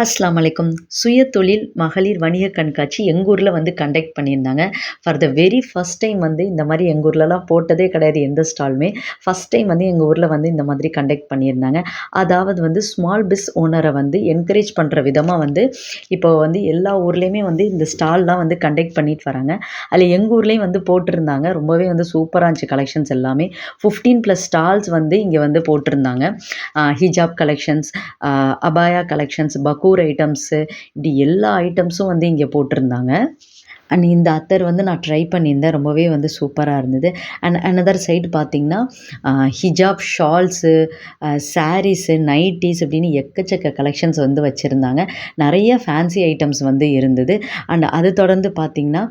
அஸ்லாம் வலைக்கும் சுயதொழில் மகளிர் வணிக கண்காட்சி எங்கள் ஊரில் வந்து கண்டக்ட் பண்ணியிருந்தாங்க. For the very first time வந்து இந்த மாதிரி எங்கள் ஊர்லலாம் போட்டதே கிடையாது எந்த ஸ்டாலுமே. ஃபஸ்ட் டைம் வந்து எங்கள் ஊரில் வந்து இந்த மாதிரி கண்டக்ட் பண்ணியிருந்தாங்க. அதாவது வந்து ஸ்மால் பிஸ் ஓனரை வந்து என்கரேஜ் பண்ணுற விதமாக வந்து இப்போ வந்து எல்லா ஊர்லேயுமே வந்து இந்த ஸ்டால்லாம் வந்து கண்டக்ட் பண்ணிட்டு வராங்க. அதில் எங்கள் ஊர்லேயும் வந்து போட்டிருந்தாங்க. ரொம்பவே வந்து சூப்பராக இருந்துச்சு கலெக்ஷன்ஸ் எல்லாமே. ஃபிஃப்டீன் ப்ளஸ் ஸ்டால்ஸ் வந்து இங்கே வந்து போட்டிருந்தாங்க. ஹிஜாப் கலெக்ஷன்ஸ் அபாயா கலெக்ஷன்ஸ் டெக்கோர் ஐட்டம்ஸு இப்படி எல்லா ஐட்டம்ஸும் வந்து இங்கே போட்டிருந்தாங்க. அண்ட் இந்த அத்தர் வந்து நான் ட்ரை பண்ணியிருந்தேன். ரொம்பவே வந்து சூப்பராக இருந்தது. அண்ட் அனதர் சைடு பார்த்திங்கன்னா ஹிஜாப் ஷால்ஸு சாரீஸு நைட்டிஸ் அப்படின்னு எக்கச்சக்க கலெக்ஷன்ஸ் வந்து வச்சுருந்தாங்க. நிறைய ஃபேன்சி ஐட்டம்ஸ் வந்து இருந்தது. அண்ட் அது தொடர்ந்து பார்த்திங்கன்னா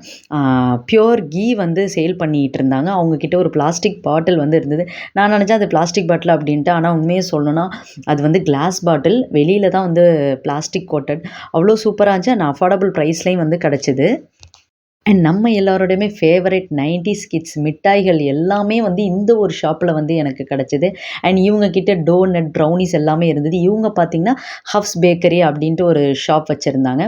ப்யூர் கீ வந்து சேல் பண்ணிகிட்டு இருந்தாங்க. அவங்கக்கிட்ட ஒரு பிளாஸ்டிக் பாட்டில் வந்து இருந்தது. நான் நினச்சேன் அது பிளாஸ்டிக் பாட்டில் அப்படின்ட்டு. ஆனால் உண்மையை சொல்லணும்னா அது வந்து கிளாஸ் பாட்டில் வெளியில் தான் வந்து பிளாஸ்டிக் கோட்டட் அவ்வளோ சூப்பராக இருந்துச்சு. அண்ட் அஃபோர்டபுள் ப்ரைஸ்லேயும் வந்து கிடச்சிது. அண்ட் நம்ம எல்லாரோடையுமே ஃபேவரட் நைன்டிஸ் கிட்ஸ் மிட்டாய்கள் எல்லாமே வந்து இந்த ஒரு ஷாப்பில் வந்து எனக்கு கிடச்சிது. அண்ட் இவங்க கிட்ட டோனட் ப்ரௌனிஸ் எல்லாமே இருந்தது. இவங்க பார்த்திங்கன்னா ஹப்ஸ் பேக்கரி அப்படின்ட்டு ஒரு ஷாப் வச்சுருந்தாங்க.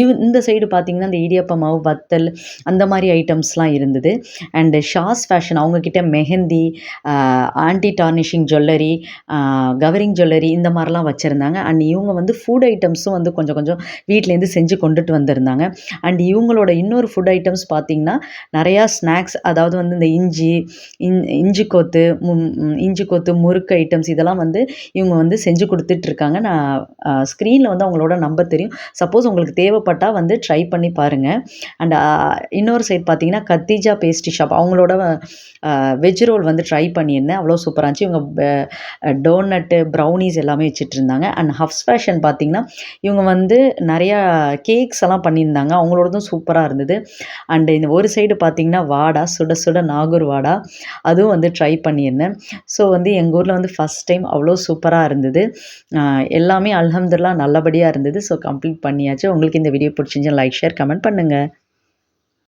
இவ் இந்த சைடு பார்த்திங்கன்னா இந்த இடியப்ப மாவு வத்தல் அந்த மாதிரி ஐட்டம்ஸ்லாம் இருந்தது. அண்டு ஷாஸ் ஃபேஷன் அவங்கக்கிட்ட mehndi anti tarnishing jewellery covering jewellery இந்த மாதிரிலாம் வச்சுருந்தாங்க. அண்ட் இவங்க வந்து ஃபுட் ஐட்டம்ஸும் வந்து கொஞ்சம் கொஞ்சம் வீட்டிலேருந்து செஞ்சு கொண்டுட்டு வந்திருந்தாங்க. அண்ட் இவங்களோட இன்னொரு ஃபுட் ஐட்டம்ஸ் பார்த்திங்கன்னா நிறையா ஸ்நாக்ஸ் அதாவது வந்து இந்த இஞ்சி இன் இஞ்சி கொத்து இஞ்சி கொத்து முறுக்கு ஐட்டம்ஸ் இதெல்லாம் வந்து இவங்க வந்து செஞ்சு கொடுத்துட்ருக்காங்க. நான் ஸ்க்ரீனில் வந்து அவங்களோட நம்பர் தெரியும். சப்போஸ் உங்களுக்கு தேவைப்பட்டால் வந்து ட்ரை பண்ணி பாருங்கள் அண்ட் இன்னொரு சைட் பார்த்தீங்கன்னா கத்திஜா பேஸ்ட்ரி ஷாப் அவங்களோட வெஜ் ரோல் வந்து ட்ரை பண்ணியிருந்தேன் அவ்வளோ சூப்பராக இருந்துச்சு. இவங்க டோனட்டு ப்ரௌனிஸ் எல்லாமே வச்சுட்டு இருந்தாங்க அண்ட் ஹஃப்ஸ் ஃபேஷன் பார்த்திங்கன்னா இவங்க வந்து நிறையா கேக்ஸ் எல்லாம் பண்ணியிருந்தாங்க. அவங்களோடதும் சூப்பராக இருந்தது. அண்டு இந்த ஒரு சைடு பார்த்திங்கன்னா வாடா சுட சுட நாகூர் வாடா. அதுவும் வந்து ட்ரை பண்ணியிருந்தேன். ஸோ வந்து எங்கள் ஊரில் வந்து ஃபஸ்ட் டைம் அவ்வளோ சூப்பராக இருந்தது. எல்லாமே அலமதுல்லா நல்லபடியாக இருந்தது. ஸோ கம்ப்ளீட் பண்ணியாச்சு. உங்களுக்கு இந்த வீடியோ பிடிச்சிருந்துச்சு லைக் ஷேர் கமெண்ட் பண்ணுங்கள்